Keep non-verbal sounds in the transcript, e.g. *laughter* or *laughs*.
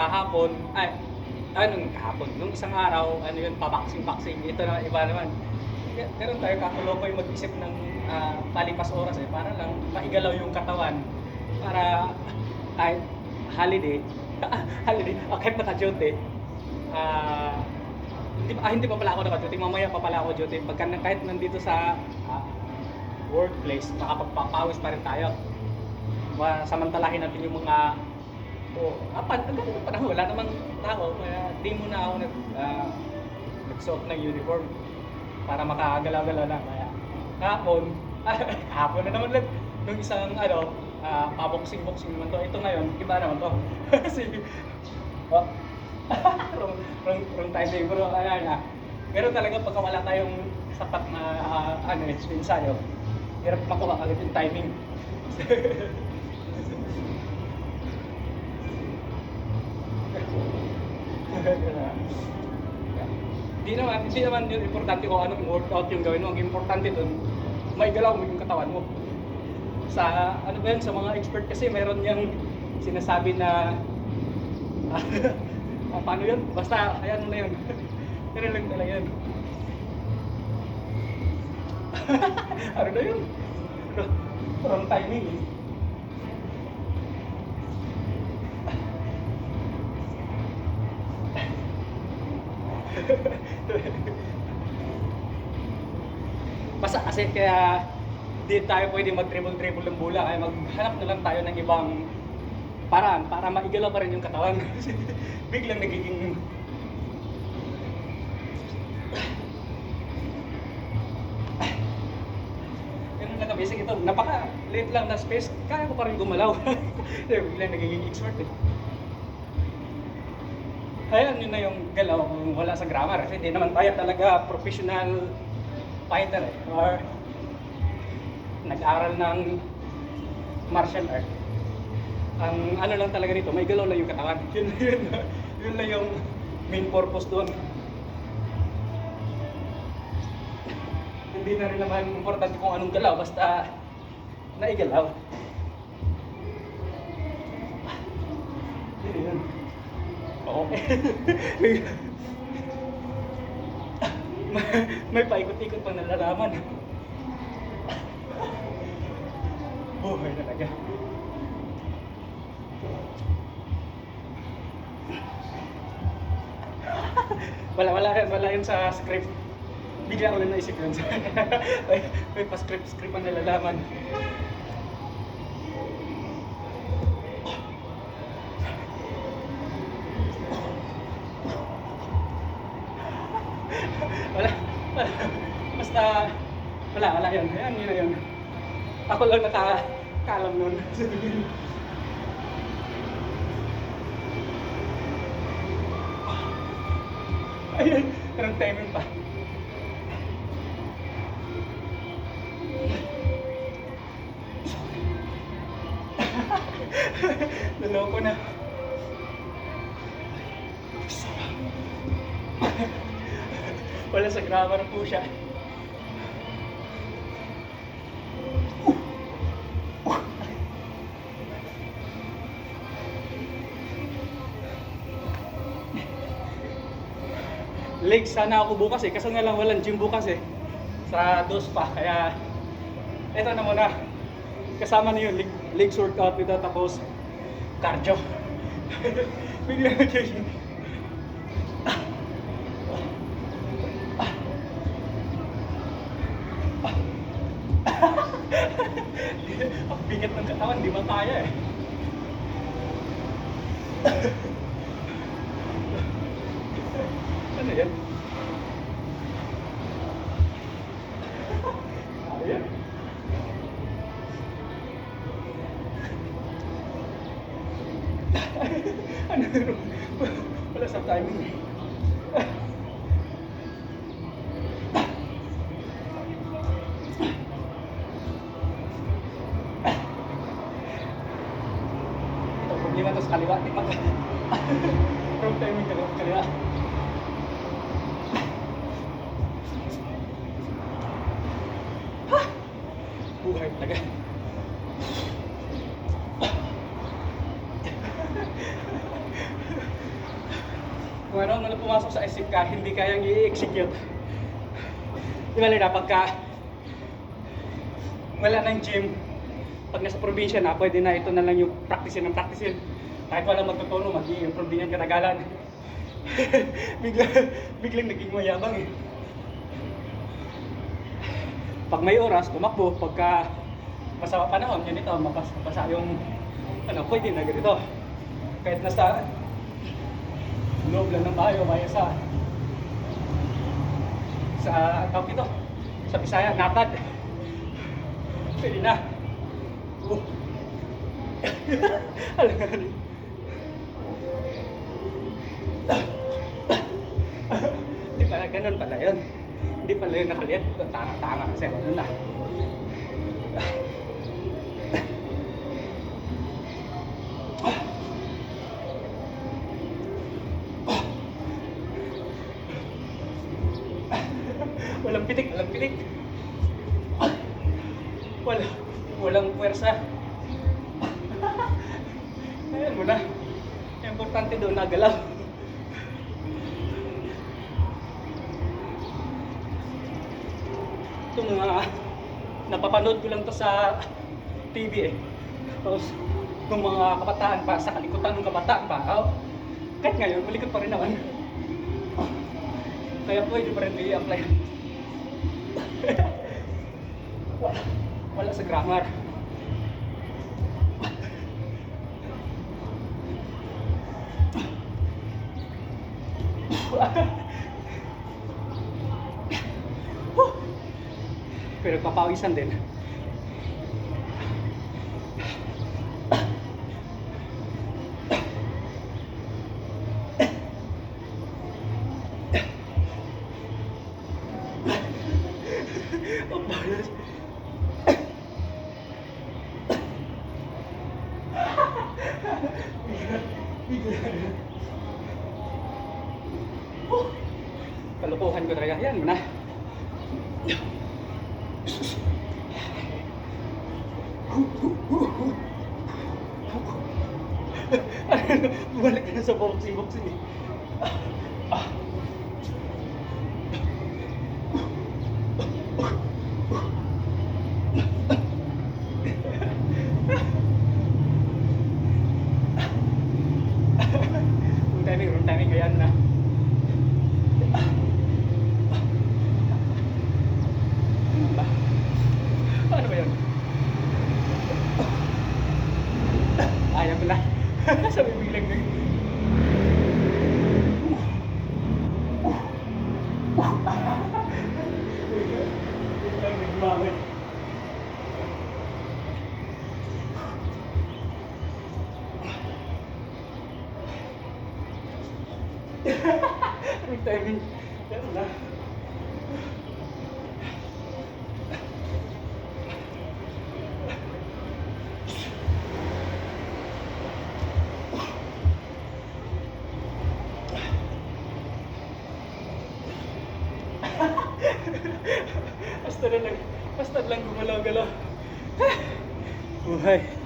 kahapon, ay, anong kahapon, nung isang araw, ano yun, pabaksing-baksing, ito na iba naman. Pero tayo kakulokoy mag-isip ng ah, palipas oras eh, para lang maigalaw yung katawan, para kahit holiday, *laughs* holiday, ah, kahit naka-duty, ah, hindi, ah, hindi pa pala ako naka-duty, mamaya pa pala ako duty. Pagka kahit nandito sa ah, workplace, makapagpapawis pa rin tayo. Ma- Samantalahin natin yung mga o apan ang ganda ng panahon wala namang tao kaya di mo na ako nag uh, nagsuot ng uniform para makagalaw-galaw lang. Kaya kahapon *laughs* kahapon na naman ulit nung isang ano uh, paboxing-boxing naman to. Ito ngayon iba naman to. *laughs* Kasi oh, *laughs* wrong, wrong, wrong pero ayan na. Pero talaga pagka wala tayong sapat na uh, ano ensayo hirap makuha agad yung timing *laughs* Hindi naman, hindi naman yung importante kung anong workout yung gawin mo. Ang importante dun, may galaw mo yung katawan mo. Sa, ano ba yun, sa mga expert kasi meron yung sinasabi na, *laughs* ah, paano yun? Basta, ayan na yun. *laughs* Ganun lang talaga yun. ano na yun? Wrong timing eh. Basta kasi kaya di tayo pwede mag-dribble-dribble ng bola kaya maghanap na lang tayo ng ibang paraan para maigalaw pa rin yung katawan. *laughs* Biglang nagiging *sighs* basic ito. Napaka late lang na space. Kaya ko pa rin gumalaw. *laughs* biglang nagiging expert eh. Ayan, yun na yung galaw kung wala sa grammar. Kasi hindi naman tayo talaga professional fighter eh. Or nag-aral ng martial art. Ang ano lang talaga dito, may galaw lang yung katawan. *laughs* Yun, yun, yun lang yung main purpose doon. Hindi na rin naman importante kung anong galaw, basta naigalaw. Oo. may, *laughs* may, may paikot-ikot pang nalalaman. *laughs* Buhay talaga. *laughs* wala, wala, wala yun sa script. Bigla ko lang naisip yun. may, may pa-script, script ang nalalaman. Wala. Basta, wala, wala yun. Ayan, yun na yun. Ako lang nakakalam nun. *laughs* Ayun, parang timing pa. *laughs* Naloko na. Wala sa grammar po siya. Legs sana ako bukas eh, kasi nga lang walang gym bukas eh. Sa dos pa, kaya eto na muna. Kasama na yun, leg, legs workout dito tapos cardio. *laughs* Bigla na siya. Ang bigat ng katawan, di ba kaya eh. ano yan? Kaya? ano yun? Wala sa timing eh. Problema to sa kaliwa. *laughs* Wrong timing kaliwa. kaliwa. *laughs* Ha! Buhay talaga. *laughs* Kung ano man pumasok sa isip ka, hindi kayang i-execute. Di ba na pagka wala ng gym, pag nasa probinsya na, pwede na ito na lang yung practicein ng practicein. Kahit walang magtutuno, mag-i-improve din yan katagalan. *laughs* Bigla, biglang naging mayabang eh. Pag may oras, tumakbo. Pagka masama panahon, yun ito, mapas, mapasa yung ano, pwede na ganito. Kahit nasa loob lang ng bayo, kaya sa sa tawag ito, sa Bisaya, natad. *laughs* Pwede na. *laughs* Alam. Hindi pala, ganun pala yun. Hindi pala yun nakaliit. Tama-tama kasi ano na. Walang pitik, walang pitik. Wala, walang puwersa. *laughs* Ayan mo na. Importante doon nagalaw. Ito mga napapanood ko lang to sa TV eh. Tapos nung mga kabataan pa, sa kalikutan ng kabataan pa, oh, kahit ngayon, malikot pa rin naman. Kaya pwede pa rin i-apply. *laughs* wala, wala sa grammar. Pero papawisan din. Papawisan. Kalukuhan ko talaga. Yan mo na. Bumalik ka na sa boxing-boxing eh. Wrong timing, wrong timing. Ayan na. Ano ba? Paano ba yun? Ayaw ko na. *laughs* Nag... Biglang nagmamit. Wrong timing. Yan na. Lang, basta lang gumalaw-galaw. *sighs* Buhay.